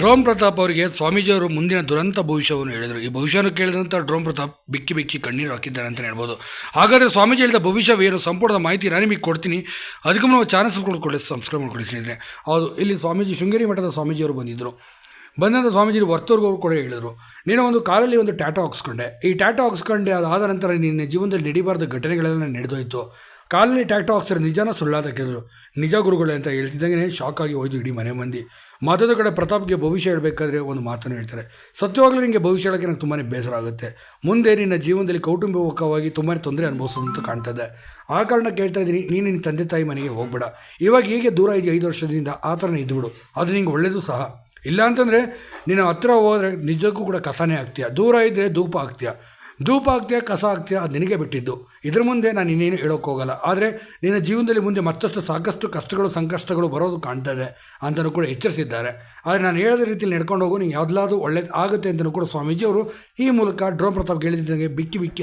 ಡ್ರೋಮ್ ಪ್ರತಾಪ್ ಅವರಿಗೆ ಸ್ವಾಮೀಜಿಯವರು ಮುಂದಿನ ದುರಂತ ಭವಿಷ್ಯವನ್ನು ಹೇಳಿದರು. ಈ ಭವಿಷ್ಯವನ್ನು ಕೇಳಿದಂಥ ಡ್ರೋಮ್ ಪ್ರತಾಪ್ ಬಿಕ್ಕಿ ಬಿಕ್ಕಿ ಕಣ್ಣೀರು ಹಾಕಿದ್ದಾರೆ ಅಂತ ಹೇಳ್ಬೋದು. ಹಾಗಾದರೆ ಸ್ವಾಮೀಜಿ ಹೇಳಿದ ಭವಿಷ್ಯವೇನು ಸಂಪೂರ್ಣ ಮಾಹಿತಿ ನಾನು ನಿಮಗೆ ಕೊಡ್ತೀನಿ. ಅದಕ್ಕೂ ನಾವು ಚಾನಲ್ಸ್ ಸಬ್ಸ್ಕ್ರೈಬ್ ಕೊಡಿ ಸಬ್ಸ್ಕ್ರೈಬ್ ಮಾಡ್ಕೊಳ್ಳಿ ಸ್ನೇಹಿತರೆ. ಹೌದು, ಇಲ್ಲಿ ಸ್ವಾಮೀಜಿ ಶೃಂಗೇರಿ ಮಠದ ಸ್ವಾಮೀಜಿಯವರು ಬಂದಿದ್ದರು. ಬಂದಂಥ ಸ್ವಾಮೀಜಿ ವರ್ತೂರ್ಗೂ ಕೂಡ ಹೇಳಿದರು. ನೀನು ಒಂದು ಕಾಲಲ್ಲಿ ಒಂದು ಟ್ಯಾಟೋ ಹಾಕ್ಸ್ಕೊಂಡೆ. ಈ ಟ್ಯಾಟೋ ಹಾಕ್ಸ್ಕೊಂಡೆ ಅದಾದ ನಂತರ ನಿನ್ನ ಜೀವನದಲ್ಲಿ ನಡಿಬಾರ್ದ ಘಟನೆಗಳೆಲ್ಲ ನಡೆದೋಯ್ತು. ಕಾಲಲ್ಲಿ ಟ್ಯಾಟೋ ಹಾಕ್ಸಿರೋ ನಿಜಾನ ಸುಳ್ಳಾದ ಕೇಳಿದ್ರು. ನಿಜ ಗುರುಗಳೇ ಅಂತ ಹೇಳ್ತಿದ್ದಂಗೆ ಶಾಕ್ ಆಗಿ ಹೋಯ್ತು ಇಡೀ ಮನೆ ಮಂದಿ. ಮಾತಾದ ಕಡೆ ಪ್ರತಾಪ್ಗೆ ಭವಿಷ್ಯ ಹೇಳಬೇಕಾದ್ರೆ ಒಂದು ಮಾತನ್ನು ಹೇಳ್ತಾರೆ. ಸತ್ಯವಾಗಲೂ ನಿಮಗೆ ಭವಿಷ್ಯ ಹೇಳೋಕ್ಕೆ ನನಗೆ ತುಂಬಾ ಬೇಸರ ಆಗುತ್ತೆ. ಮುಂದೆ ನಿನ್ನ ಜೀವನದಲ್ಲಿ ಕೌಟುಂಬಿಕವಾಗಿ ತುಂಬಾ ತೊಂದರೆ ಅನುಭವಿಸೋದಂತ ಕಾಣ್ತದೆ ಆ ಕಾರಣ ಕೇಳ್ತಾ ಇದ್ದೀನಿ, ನೀನು ನಿನ್ನ ತಂದೆ ತಾಯಿ ಮನೆಗೆ ಹೋಗ್ಬೇಡ. ಇವಾಗ ಹೇಗೆ ದೂರ ಇದೆಯಾ ಐದು ವರ್ಷದಿಂದ, ಆ ಥರನೇ ಇದ್ಬಿಡು ಅದು ನಿಂಗೆ ಒಳ್ಳೆಯದು ಸಹ. ಇಲ್ಲ ಅಂತಂದರೆ ನೀನು ಹತ್ರ ಹೋದರೆ ನಿಜಕ್ಕೂ ಕೂಡ ಕಸನೇ ಆಗ್ತೀಯ? ದೂರ ಇದ್ದರೆ ಧೂಪ ಆಗ್ತೀಯ? ಧೂಪ ಆಗ್ತೀಯ, ಕಸ ಆಗ್ತೀಯ? ಅದು ನಿನಗೆ ಬಿಟ್ಟಿದ್ದು. ಇದ್ರ ಮುಂದೆ ನಾನು ಇನ್ನೇನು ಹೇಳೋಕೆ ಹೋಗಲ್ಲ. ಆದರೆ ನಿನ್ನ ಜೀವನದಲ್ಲಿ ಮುಂದೆ ಮತ್ತಷ್ಟು ಸಾಕಷ್ಟು ಕಷ್ಟಗಳು, ಸಂಕಷ್ಟಗಳು ಬರೋದು ಕಾಣ್ತದೆ ಅಂತಲೂ ಕೂಡ ಎಚ್ಚರಿಸಿದ್ದಾರೆ. ಆದರೆ ನಾನು ಹೇಳಿದ ರೀತಿಯಲ್ಲಿ ನಡ್ಕೊಂಡು ಹೋಗು, ನಿಂಗೆ ಯಾವುದಾದ್ರೂ ಒಳ್ಳೇದು ಆಗುತ್ತೆ ಅಂತಲೂ ಕೂಡ ಸ್ವಾಮೀಜಿಯವರು ಈ ಮೂಲಕ ಡ್ರೋನ್ ಪ್ರತಾಪ್ ಹೇಳಿದಂಗೆ ಬಿಕ್ಕಿ ಬಿಕ್ಕಿ